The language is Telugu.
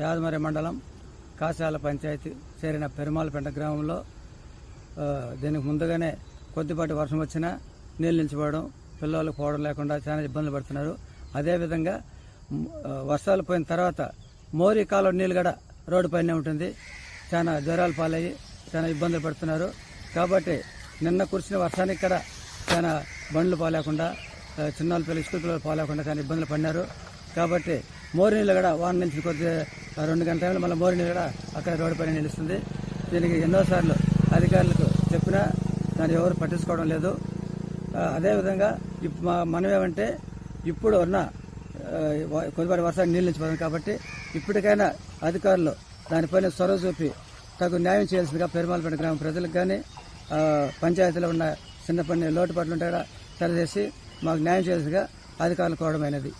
యాదమరి మండలం కాశాల పంచాయతీ చేరిన పెరుమాలపెంట గ్రామంలో దీనికి ముందుగానే కొద్దిపాటి వర్షం వచ్చినా నీళ్ళు నిలిచిపోవడం పిల్లలకు పోవడం లేకుండా చాలా ఇబ్బందులు పడుతున్నారు. అదేవిధంగా వర్షాలు పోయిన తర్వాత మోరీ కాలువ నీళ్ళు కూడా రోడ్డు పైనే ఉంటుంది. చాలా జ్వరాలు పాలయ్యి చాలా ఇబ్బందులు పడుతున్నారు. కాబట్టి నిన్న కురిసిన వర్షానికి కూడా చాలా బండ్లు పోలేకుండా ఆ, పిల్లలు స్కూల్ పిల్లలు పోలేకుండా చాలా ఇబ్బందులు పడినారు. కాబట్టి మోరీ నీళ్ళు కూడా వాన నుంచి కొద్ది రెండు గంటల టైంలో మళ్ళీ మోరి కూడా అక్కడ రోడ్డు పైన నిలుస్తుంది. దీనికి ఎన్నోసార్లు అధికారులకు చెప్పినా దాన్ని ఎవరు పట్టించుకోవడం లేదు. అదేవిధంగా ఇప్పుడు మా మనం ఏమంటే ఇప్పుడు ఉన్న వ- కొద్దిపాటి వర్షాన్ని నీళ్ళు నిలిచిపోతుంది కాబట్టి ఇప్పటికైనా అధికారులు దానిపైన చొరవ చూపి తగు న్యాయం చేయాల్సిందిగా పెరుమాలపేట గ్రామ ప్రజలకు కానీ పంచాయతీలో ఉన్న చిన్న పని లోటుపాట్లు ఉంటే కూడా సరిచేసి మాకు న్యాయం చేయాల్సిందిగా అధికారులు కోవడమైనది